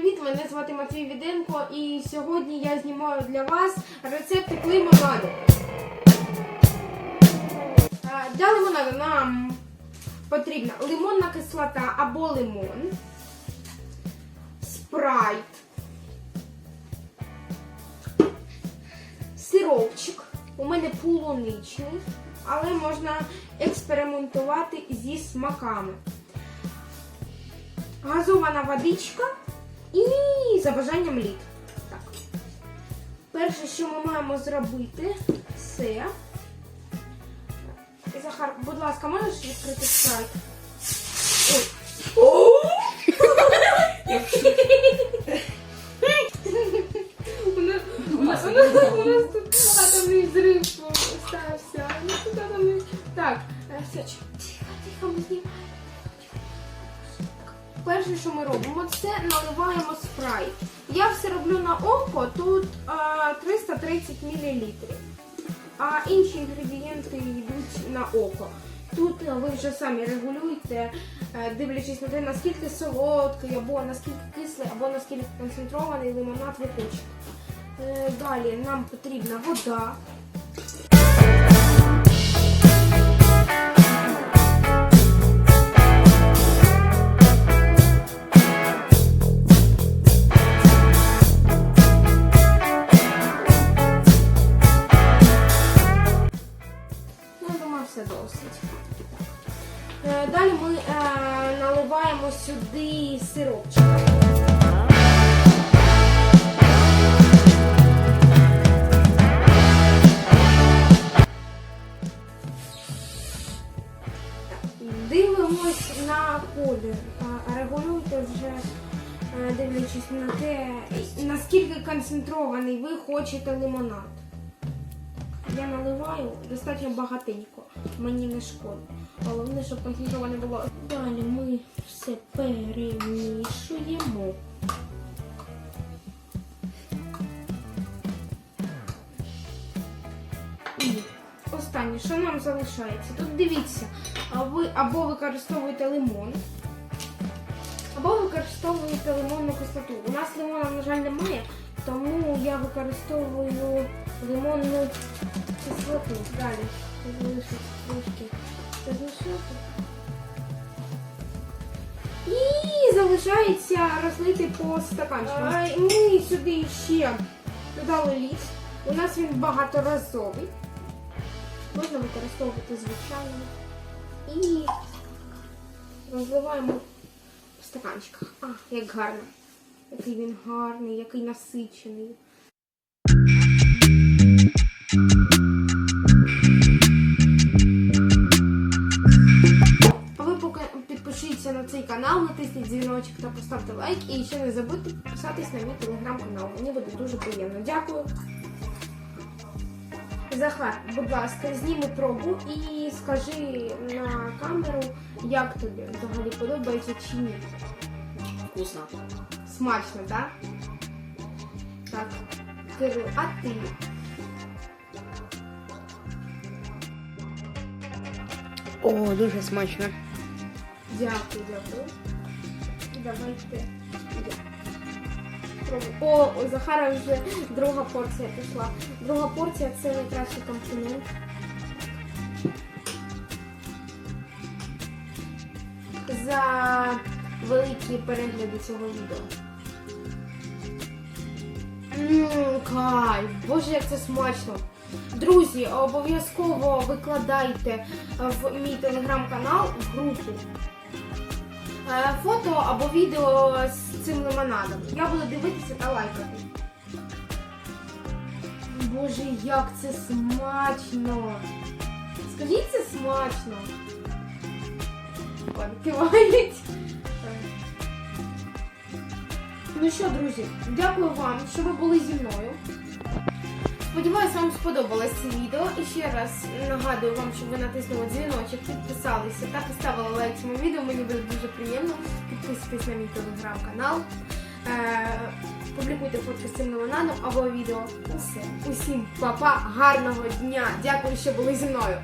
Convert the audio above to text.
привіт! Мене звати Матвій Віденко і сьогодні я знімаю для вас рецепти лимонаду. Е, Для лимонаду нам потрібна лимонна кислота або лимон, спрайт, сиропчик. У мене полуничний, але можна експериментувати зі смаками газована водичка і за бажанням лід. Так. Перше, що ми маємо зробити, це. Захар, будь ласка, можеш відкрити сайт? У нас тут атомний взрив стався. Ну, Так, е, все, тихо, тихо, ми знімаємо. Перше, що ми робимо, це наливаємо спрайт. Я все роблю на око, тут а, 330 мл. А інші інгредієнти йдуть на око. Тут ви вже самі регулюєте, е, дивлячись на те, наскільки солодкий, або наскільки кислий, або наскільки концентрований лимонад ви хочете. Е, Далі нам потрібна вода. Наливаємо сюди сиропчик. Дивимось на колір. Регулюйте вже, е, дивлячись на те, наскільки концентрований ви хочете лимонад. Я наливаю достатньо багатенько, мені не шкодить. Головне, щоб концентроване було. Далі ми все перемішуємо. І останнє, що нам залишається? Тут дивіться, ви або використовуєте лимон, або використовуєте лимонну кислоту. У нас лимона, на жаль, немає, тому я використовую лимонну кислоту. Далі трошки. І залишається розлити по стаканчикам. А, Ми сюди ще додали ліс. У нас він багаторазовий. Можна використовувати звичайно. І розливаємо в стаканчиках. А, як гарно. Який він гарний, який насичений. Натисніть дзвіночок та поставте лайк. І ще не забудьте підписатись на мій телеграм-канал. Мені буде дуже приємно. Дякую. Захар, будь ласка, зніми пробу і скажи на камеру, як тобі взагалі подобається чи ні. Вкусно. Смачно, так? Так. Кирил, а ти? О, дуже смачно. Дякую, дякую. Давайте. О, у Захара вже друга порція пішла. Друга порція це найкращий комплімент. За великі перегляди цього відео. Ммм, кайф! Боже, як це смачно! Друзі, обов'язково викладайте в мій телеграм-канал в групу фото або відео з цим лимонадом. Я буду дивитися та лайкати. Боже, як це смачно! Скажіть, це смачно! Кивають. Ну що, друзі, дякую вам, що ви були зі мною. Сподіваюсь, вам сподобалось це відео. І ще раз нагадую вам, щоб ви натиснули дзвіночок, підписалися та поставили лайк цьому відео. Мені буде дуже приємно. Підписуйтесь на мій телеграм-канал. Е, публікуйте фотки з цим новинаном або відео. Усе. Усім па-па, гарного дня! Дякую, що були зі мною.